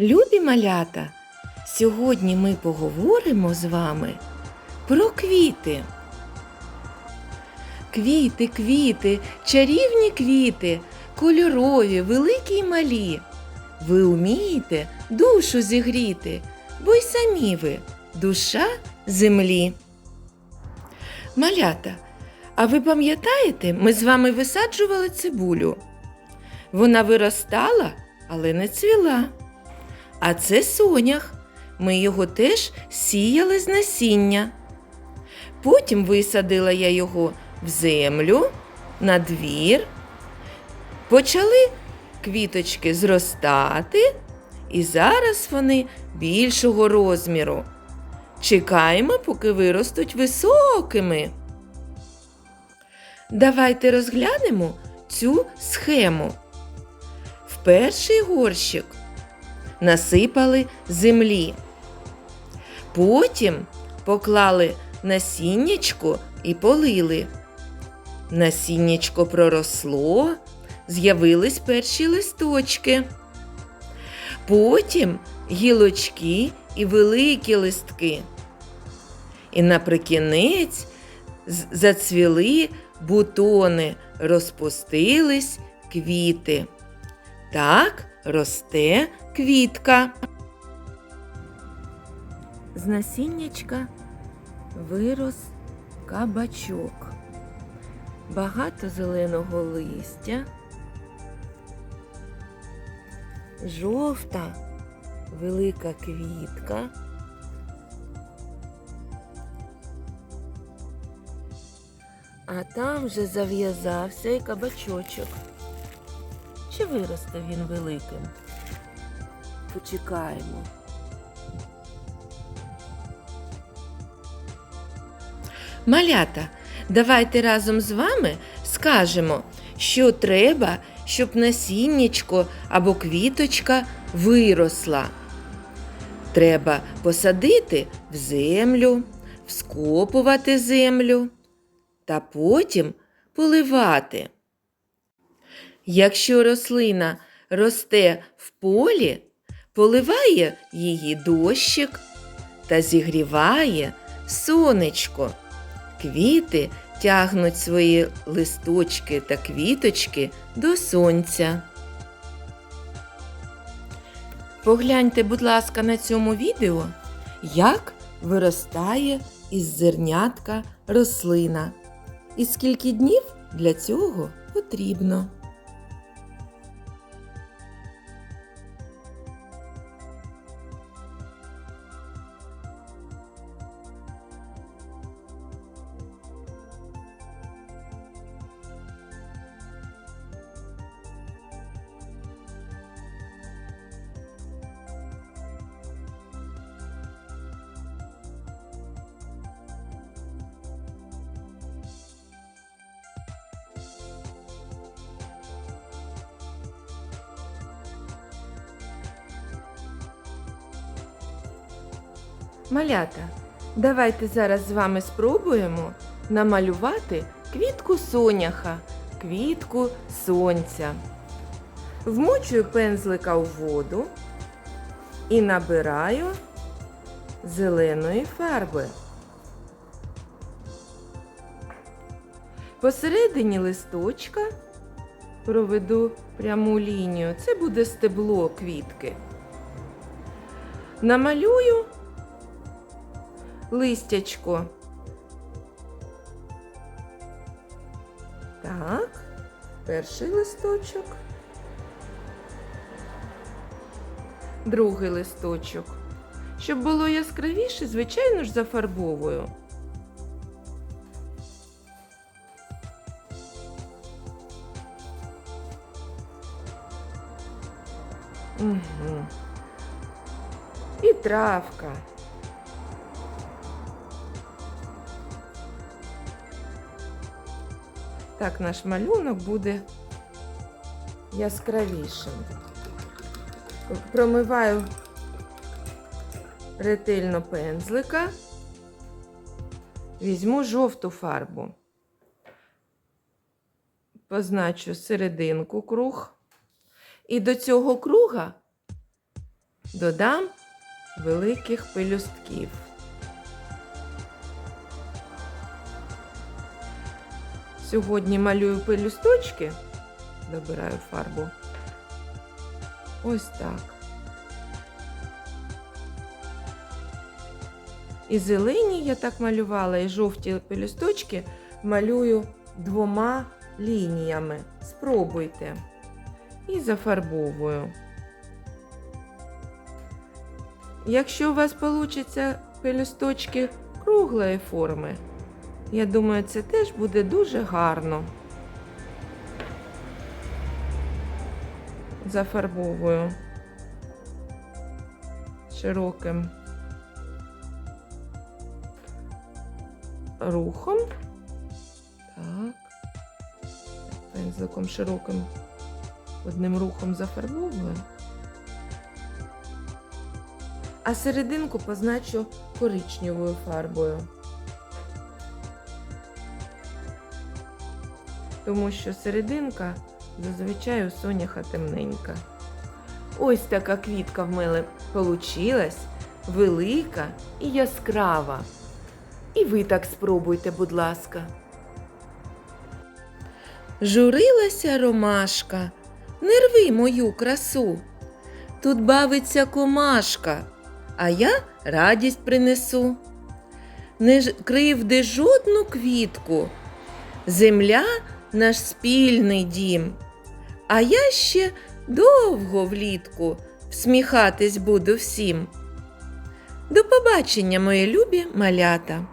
Любі малята, сьогодні ми поговоримо з вами про квіти. Квіти, квіти, чарівні квіти, кольорові, великі й малі. Ви вмієте душу зігріти, бо й самі ви душа землі. Малята, а ви пам'ятаєте, ми з вами висаджували цибулю? Вона виростала, але не цвіла. А це сонях. Ми його теж сіяли з насіння. Потім висадила я його в землю, на двір. Почали квіточки зростати, і зараз вони більшого розміру. Чекаємо, поки виростуть високими. Давайте розглянемо цю схему. В перший горщик насипали землі. Потім поклали насіннячко і полили. Насіннячко проросло, з'явились перші листочки. Потім гілочки і великі листки. І наприкінець зацвіли бутони, розпустились квіти. Так росте квітка. З насіннячка вирос кабачок. Багато зеленого листя. Жовта велика квітка. А там вже зав'язався і кабачочок. Чи виросте він великим? Почекаємо. Малята, давайте разом з вами скажемо, що треба, щоб насіннячко або квіточка виросла. Треба посадити в землю, вскопувати землю та потім поливати. Якщо рослина росте в полі, поливає її дощик та зігріває сонечко. Квіти тягнуть свої листочки та квіточки до сонця. Погляньте, будь ласка, на цьому відео, як виростає із зернятка рослина. І скільки днів для цього потрібно. Малята, давайте зараз з вами спробуємо намалювати квітку соняха, квітку сонця. Вмочую пензлика у воду і набираю зеленої фарби. Посередині листочка проведу пряму лінію. Це буде стебло квітки. Намалюю листячко. Так, перший листочок. Другий листочок. Щоб було яскравіше, звичайно ж, зафарбовую. Угу. І травка. Так наш малюнок буде яскравішим. Промиваю ретельно пензлика, візьму жовту фарбу, позначу серединку круг, і до цього круга додам великих пелюстків. Сьогодні малюю пелюсточки, добираю фарбу. Ось так. І зелені я так малювала, і жовті пелюсточки малюю двома лініями. Спробуйте. І зафарбовую. Якщо у вас вийде пелюсточки круглої форми, я думаю, це теж буде дуже гарно. Зафарбовую широким рухом. Так. Пензликом широким одним рухом зафарбовую. А серединку позначу коричневою фарбою. Тому що серединка зазвичай у соняха темненька. Ось така квітка в мене получилась, велика і яскрава. І ви так спробуйте, будь ласка. Журилася ромашка, не рви мою красу. Тут бавиться комашка, а я радість принесу. Не кривди жодну квітку, земля наш спільний дім. А я ще довго влітку всміхатись буду всім. До побачення, мої любі малята!